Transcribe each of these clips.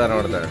కనబడతాడు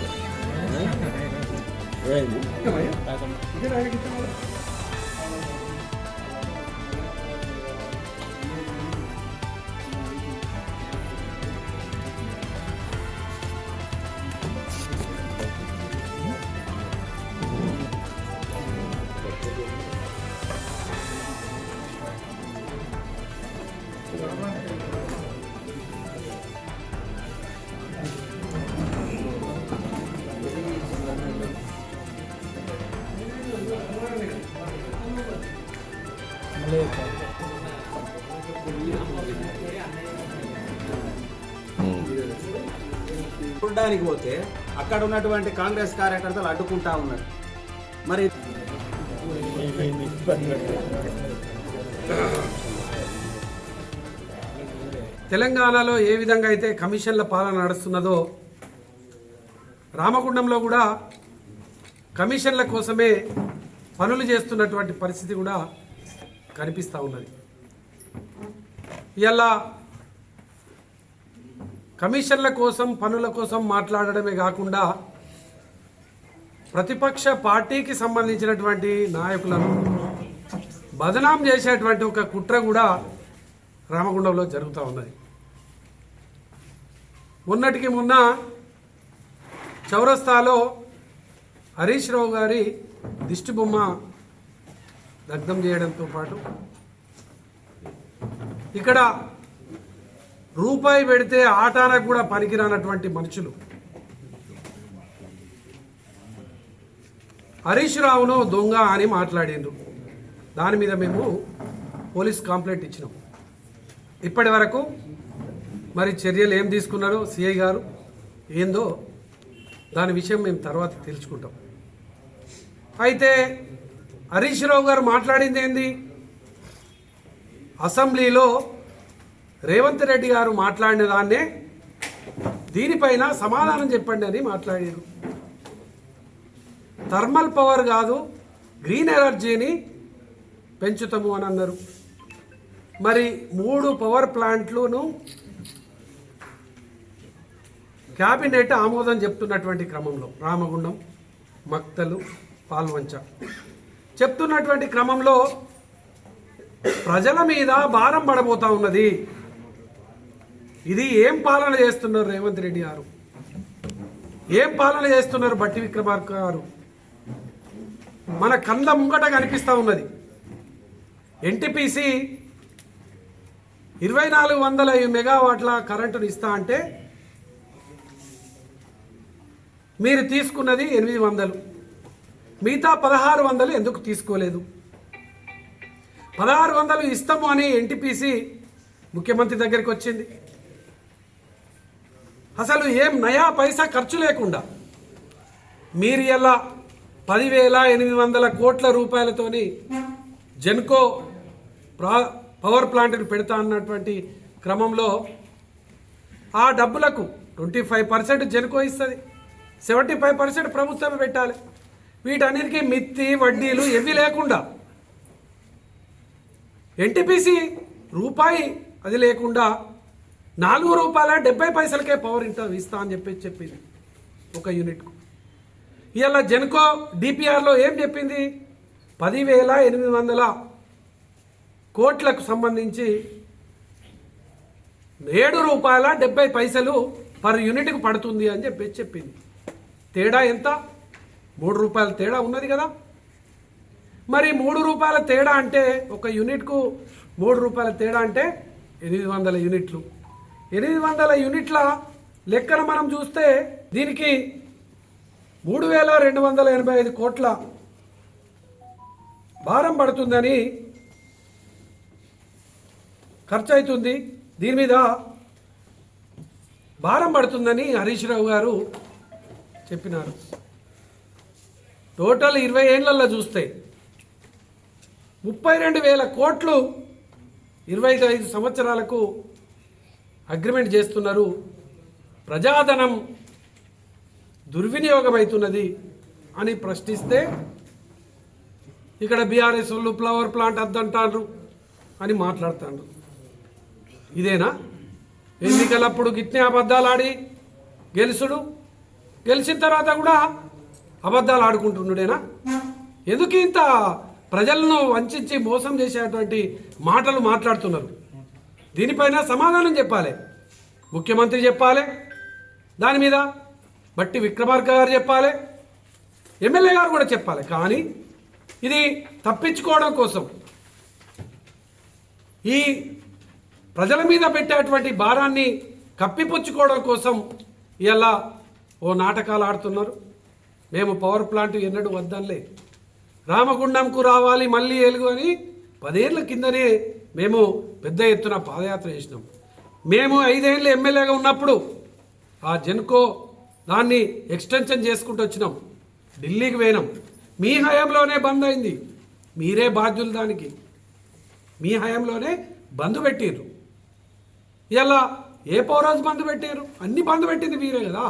చూడడానికి పోతే అక్కడ ఉన్నటువంటి కాంగ్రెస్ కార్యకర్తలు అడ్డుకుంటా ఉన్నారు. మరి తెలంగాణలో ఏ విధంగా అయితే కమిషన్ల పాలన నడుస్తున్నదో రామగుండంలో కూడా కమిషన్ల కోసమే పనులు చేస్తున్నటువంటి పరిస్థితి కూడా కనిపిస్తూ ఉన్నది. ఇలా కమిషన్ల కోసం పనుల కోసం మాట్లాడడమే కాకుండా ప్రతిపక్ష పార్టీకి సంబంధించినటువంటి నాయకులను బదనాం చేసేటువంటి ఒక కుట్ర కూడా రామగుండంలో జరుగుతూ ఉన్నది. మొన్నటికి మొన్న చౌరస్తాలో హరీష్ రావు గారి దిష్టిబొమ్మ దగ్ధం చేయడంతో పాటు ఇక్కడ రూపాయి పెడితే ఆటానికి కూడా పనికిరానటువంటి మనుషులు. హరీష్ రావును దొంగ అని మాట్లాడిండ్రు. దాని మీద మేము పోలీస్ కంప్లైంట్ ఇచ్చినాం. ఇప్పటి వరకు మరి చర్యలు ఏం తీసుకున్నారో సిఐ గారు ఏందో దాని విషయం మేము తర్వాత తెలుసుకుంటాం. అయితే హరీష్ రావు గారు మాట్లాడింది ఏంది? అసెంబ్లీలో రేవంత్ రెడ్డి గారు మాట్లాడిన దాన్నే దీనిపైన సమాధానం చెప్పండి అని మాట్లాడారు. థర్మల్ పవర్ కాదు గ్రీన్ ఎనర్జీని పెంచుతాము అని అన్నారు. మరి మూడు పవర్ ప్లాంట్లను క్యాబినెట్ ఆమోదం చెప్తున్నటువంటి క్రమంలో రామగుండం మక్తలు పాల్వంచ. చెప్తున్నటువంటి క్రమంలో ప్రజల మీద భారం పడబోతా ఉన్నది. ఇది ఏం పాలన చేస్తున్నారు రేవంత్ రెడ్డి గారు? ఏం పాలన చేస్తున్నారు బట్టి విక్రమార్క గారు? మన కంద ముంగట కనిపిస్తూ ఉన్నది. ఎన్టీపీసీ ఇరవై నాలుగు వందల మెగావాట్ల కరెంటును ఇస్తా అంటే మీరు తీసుకున్నది ఎనిమిది వందలు. మిగతా పదహారు వందలు ఎందుకు తీసుకోలేదు? పదహారు వందలు ఇస్తాము అని ఎన్టీపీసీ ముఖ్యమంత్రి దగ్గరికి వచ్చింది. అసలు ఏం నయా పైసా ఖర్చు లేకుండా మీరు ఎలా పదివేల ఎనిమిది వందల కోట్ల రూపాయలతోని జెన్కో ప్రా పవర్ ప్లాంట్ని పెడతా అన్నటువంటి క్రమంలో ఆ డబ్బులకు ట్వంటీ ఫైవ్ పర్సెంట్ జెన్కో ఇస్తుంది. సెవెంటీ ఫైవ్ పర్సెంట్ ప్రభుత్వమే పెట్టాలి. వీటన్నిటికీ మిత్తి వడ్డీలు ఇవి లేకుండా. ఎన్టీపీసీ రూపాయి అది లేకుండా నాలుగు రూపాయల డెబ్బై పైసలకే పవర్ ఇంట ఇస్తా అని చెప్పి చెప్పింది ఒక యూనిట్కు ఇవాళ జెన్కో డిపిఆర్లో ఏం చెప్పింది? పదివేల ఎనిమిది వందల కోట్లకు సంబంధించి ఏడు రూపాయల డెబ్బై పైసలు పర్ యూనిట్కు పడుతుంది అని చెప్పి చెప్పింది. తేడా ఎంత? మూడు రూపాయల తేడా ఉన్నది కదా? మరి మూడు రూపాయల తేడా అంటే ఒక యూనిట్కు మూడు రూపాయల తేడా అంటే ఎనిమిది వందల యూనిట్లు. ఎనిమిది వందల యూనిట్ల లెక్కన మనం చూస్తే దీనికి మూడు వేల రెండు వందల ఎనభై ఐదు కోట్ల భారం పడుతుందని ఖర్చు అవుతుంది. దీని మీద భారం పడుతుందని హరీష్ రావు గారు చెప్పినారు. టోటల్ ఇరవై ఏళ్ళల్లో చూస్తే ముప్పై రెండు వేల కోట్లు ఇరవై ఐదు సంవత్సరాలకు అగ్రిమెంట్ చేస్తున్నారు. ప్రజాధనం దుర్వినియోగం అవుతున్నది అని ప్రశ్నిస్తే ఇక్కడ బీఆర్ఎస్ వాళ్ళు ఫ్లవర్ ప్లాంట్ అద్దంటారు అని మాట్లాడుతారు ఇదేనా? ఎన్నికలప్పుడు గిట్నే అబద్ధాలు ఆడి గెలుసుడు. గెలిచిన తర్వాత కూడా అబద్ధాలు ఆడుకుంటున్నాడేనా ఎందుకు ఇంత ప్రజలను వంచి మోసం చేసేటువంటి మాటలు మాట్లాడుతున్నారు? దీనిపైన సమాధానం చెప్పాలి. ముఖ్యమంత్రి చెప్పాలి. దాని మీద బట్టి విక్రమార్క గారు చెప్పాలి. ఎమ్మెల్యే గారు కూడా చెప్పాలి. కానీ ఇది తప్పించుకోవడం కోసం. ఈ ప్రజల మీద పెట్టేటువంటి భారాన్ని కప్పిపుచ్చుకోవడం కోసం ఇలా ఓ నాటకాలు ఆడుతున్నారు. మేము పవర్ ప్లాంట్ ఎన్నడూ వద్దనులే. రామగుండంకు రావాలి మళ్ళీ ఏలుగు అని పదేళ్ళ కిందనే మేము పెద్ద ఎత్తున పాదయాత్ర చేసినాం. మేము ఐదేళ్ళు ఎమ్మెల్యేగా ఉన్నప్పుడు ఆ జెన్కో దాన్ని ఎక్స్టెన్షన్ చేసుకుంటూ వచ్చినాం. ఢిల్లీకి పోయినాం. మీ హయాంలోనే బంద్ అయింది. మీరే బాధ్యులు దానికి. మీ హయాంలోనే బంద్ పెట్టారు ఇలా ఏ పౌరాజు బంద్ పెట్టారు అన్ని బంద్ పెట్టింది మీరే కదా.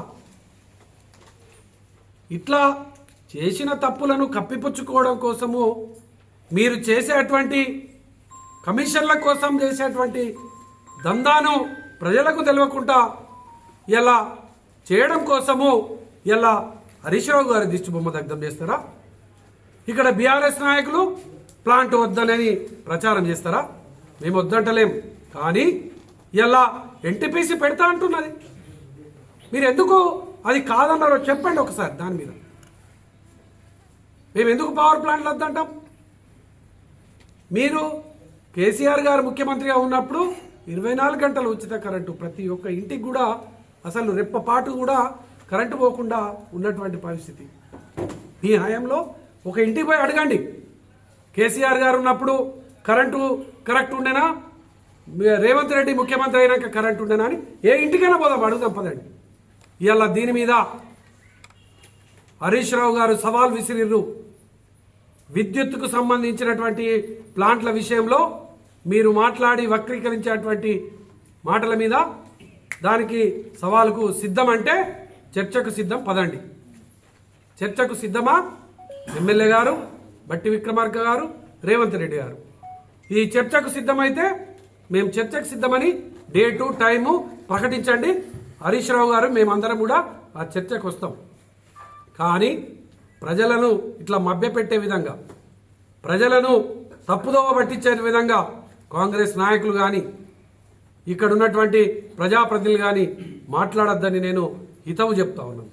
ఇట్లా చేసిన తప్పులను కప్పిపుచ్చుకోవడం కోసము మీరు చేసేటువంటి కమిషన్ల కోసం చేసేటువంటి దందాను ప్రజలకు తెలియకుండా ఇలా చేయడం కోసము ఇలా హరీష్రావు గారి దిష్టి బొమ్మ దగ్ధం చేస్తారా? ఇక్కడ బీఆర్ఎస్ నాయకులు ప్లాంట్ వద్దనని ప్రచారం చేస్తారా? మేము వద్దంటలేం కానీ ఇలా ఎన్టీపీసీ పెడతా అంటున్నది. మీరు ఎందుకు అది కాదన్నారో చెప్పండి ఒకసారి దాని మీద. మేము ఎందుకు పవర్ ప్లాంట్లు వద్దంటాం? మీరు కేసీఆర్ గారు ముఖ్యమంత్రిగా ఉన్నప్పుడు ఇరవై నాలుగు గంటలు ఉచిత కరెంటు ప్రతి ఒక్క ఇంటికి కూడా అసలు రెప్పపాటు కూడా కరెంటు పోకుండా ఉన్నటువంటి పరిస్థితి. మీ హయాంలో ఒక ఇంటికి పోయి అడగండి. కేసీఆర్ గారు ఉన్నప్పుడు కరెంటు కరెక్ట్ ఉండేనా? మీ- రేవంత్ రెడ్డి ముఖ్యమంత్రి అయినాక కరెంట్ ఉండేనా అని ఏ ఇంటికైనా పోదాం అడుగుదాం పదండి. ఇవాళ దీని మీద హరీష్ రావు గారు సవాల్ విసిరిర్రు. విద్యుత్తుకు సంబంధించినటువంటి ప్లాంట్ల విషయంలో మీరు మాట్లాడి వక్రీకరించేటువంటి మాటల మీద దానికి సవాలుకు సిద్ధం అంటే చర్చకు సిద్ధం పదండి. చర్చకు సిద్ధమా? ఎమ్మెల్యే గారు బట్టి విక్రమార్క గారు రేవంత్ రెడ్డి గారు. ఈ చర్చకు సిద్ధమైతే మేము చర్చకు సిద్ధమని డేటు టైము ప్రకటించండి. హరీష్ రావు గారు మేమందరం కూడా ఆ చర్చకు వస్తాం. కానీ ప్రజలను ఇట్లా మభ్యపెట్టే విధంగా ప్రజలను తప్పుదోవ పట్టించే విధంగా కాంగ్రెస్ నాయకులు కానీ ఇక్కడ ఉన్నటువంటి ప్రజాప్రతినిధులు కానీ మాట్లాడొద్దని నేను హితవు చెప్తా ఉన్నాను.